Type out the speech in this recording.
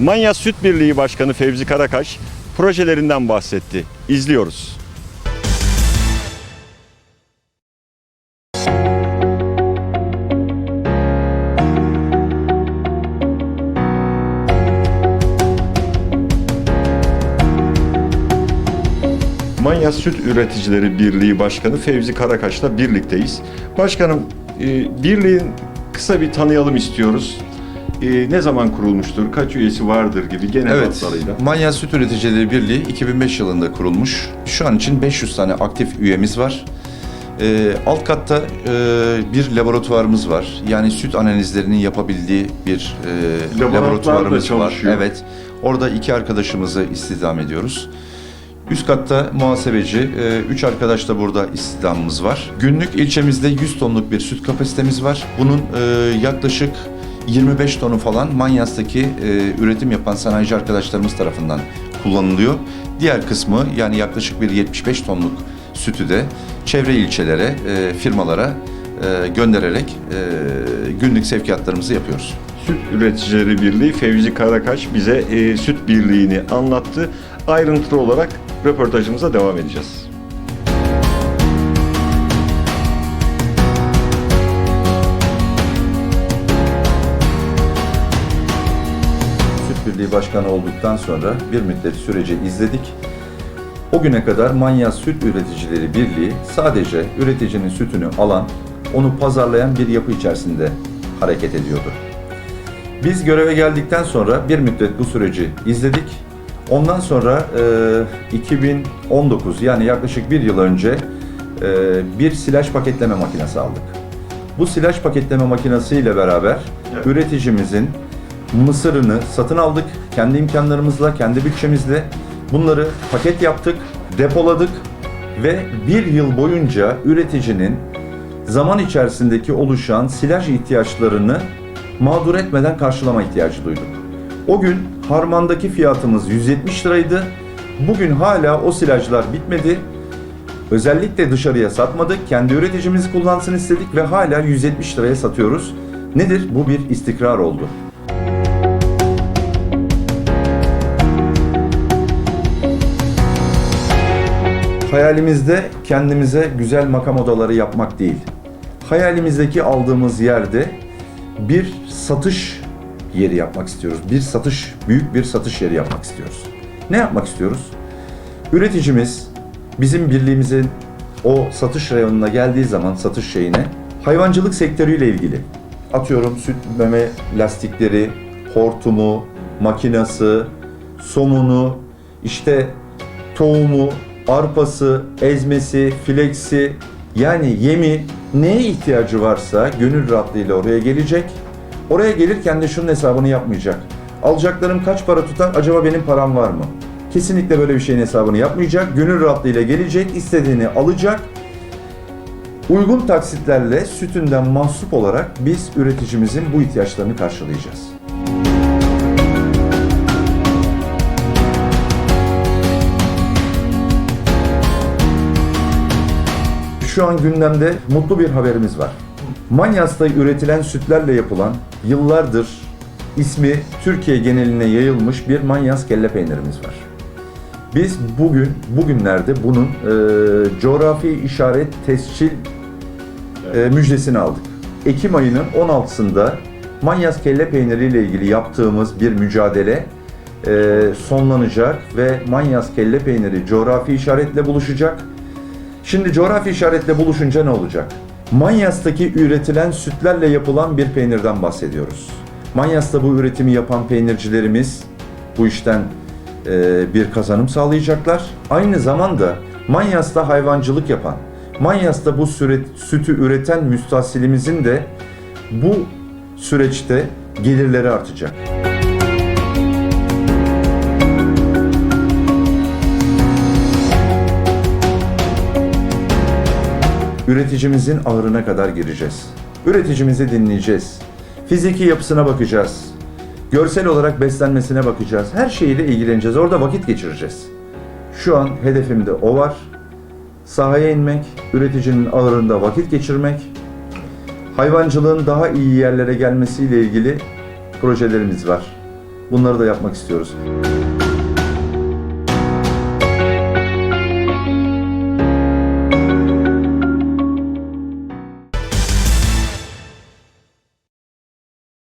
Manyas Süt Birliği Başkanı Fevzi Karakaş projelerinden bahsetti. İzliyoruz. Manyas Süt Üreticileri Birliği Başkanı Fevzi Karakaş'la birlikteyiz. Başkanım, e, birliğin kısa bir tanıyalım istiyoruz. E, Ne zaman kurulmuştur, kaç üyesi vardır gibi genel Evet, hatlarıyla. Manya Süt Üreticileri Birliği 2005 yılında kurulmuş. Şu an için 500 tane aktif üyemiz var. Ee, alt katta e, bir laboratuvarımız var. Yani süt analizlerinin yapabildiği bir e, laboratuvarımız var. Evet. Orada iki arkadaşımızı istihdam ediyoruz. Üst katta muhasebeci, e, üç arkadaş da burada istihdamımız var. Günlük ilçemizde 100 tonluk bir süt kapasitemiz var. Bunun e, yaklaşık 25 tonu falan Manyas'taki e, üretim yapan sanayici arkadaşlarımız tarafından kullanılıyor. Diğer kısmı yani yaklaşık bir 75 tonluk sütü de çevre ilçelere, e, firmalara e, göndererek e, günlük sevkiyatlarımızı yapıyoruz. Süt Üreticileri Birliği Fevzi Karakaş bize e, süt birliğini anlattı. Ayrıntılı olarak röportajımıza devam edeceğiz. Birliği Başkanı olduktan sonra bir müddet süreci izledik. O güne kadar Manya Süt Üreticileri Birliği sadece üreticinin sütünü alan, onu pazarlayan bir yapı içerisinde hareket ediyordu. Biz göreve geldikten sonra bir müddet bu süreci izledik. Ondan sonra e, 2019 yani yaklaşık bir yıl önce e, bir silaj paketleme makinesi aldık. Bu silaj paketleme makinesiyle beraber Evet. üreticimizin mısırını satın aldık. Kendi imkanlarımızla, kendi bütçemizle bunları paket yaptık, depoladık ve bir yıl boyunca üreticinin zaman içerisindeki oluşan silaj ihtiyaçlarını mağdur etmeden karşılama ihtiyacı duyduk. O gün harmandaki fiyatımız 170 liraydı. Bugün hala o silajlar bitmedi. Özellikle dışarıya satmadık. Kendi üreticimiz kullansın istedik ve hala 170 liraya satıyoruz. Nedir? Bu bir istikrar oldu. Hayalimizde kendimize güzel makam odaları yapmak değil. Hayalimizdeki aldığımız yerde bir satış yeri yapmak istiyoruz. Bir satış, büyük bir satış yeri yapmak istiyoruz. Ne yapmak istiyoruz? Üreticimiz bizim birliğimizin o satış reyonuna geldiği zaman satış şeyine hayvancılık sektörüyle ilgili atıyorum süt meme lastikleri, hortumu, makinası, somunu, işte tohumu, arpası, ezmesi, fleksi yani yemi neye ihtiyacı varsa gönül rahatlığıyla oraya gelecek. Oraya gelirken de şunun hesabını yapmayacak. Alacaklarım kaç para tutar acaba benim param var mı? Kesinlikle böyle bir şeyin hesabını yapmayacak. Gönül rahatlığıyla gelecek, istediğini alacak. Uygun taksitlerle sütünden mahsup olarak biz üreticimizin bu ihtiyaçlarını karşılayacağız. Şu an gündemde mutlu bir haberimiz var. Manyas'ta üretilen sütlerle yapılan yıllardır ismi Türkiye geneline yayılmış bir Manyas kelle peynirimiz var. Biz bugün, bugünlerde bunun e, coğrafi işaret tescil e, müjdesini aldık. Ekim ayının 16'sında Manyas kelle peyniri ile ilgili yaptığımız bir mücadele e, sonlanacak ve Manyas kelle peyniri coğrafi işaretle buluşacak. Şimdi coğrafi işaretle buluşunca ne olacak? Manyas'taki üretilen sütlerle yapılan bir peynirden bahsediyoruz. Manyas'ta bu üretimi yapan peynircilerimiz bu işten e, bir kazanım sağlayacaklar. Aynı zamanda Manyas'ta hayvancılık yapan, Manyas'ta bu süre, sütü üreten müstahsilimizin de bu süreçte gelirleri artacak. Üreticimizin ağrına kadar gireceğiz. Üreticimizi dinleyeceğiz. Fiziki yapısına bakacağız. Görsel olarak beslenmesine bakacağız. Her şeyiyle ilgileneceğiz. Orada vakit geçireceğiz. Şu an hedefimde o var. Sahaya inmek, üreticinin ağırında vakit geçirmek, hayvancılığın daha iyi yerlere gelmesiyle ilgili projelerimiz var. Bunları da yapmak istiyoruz.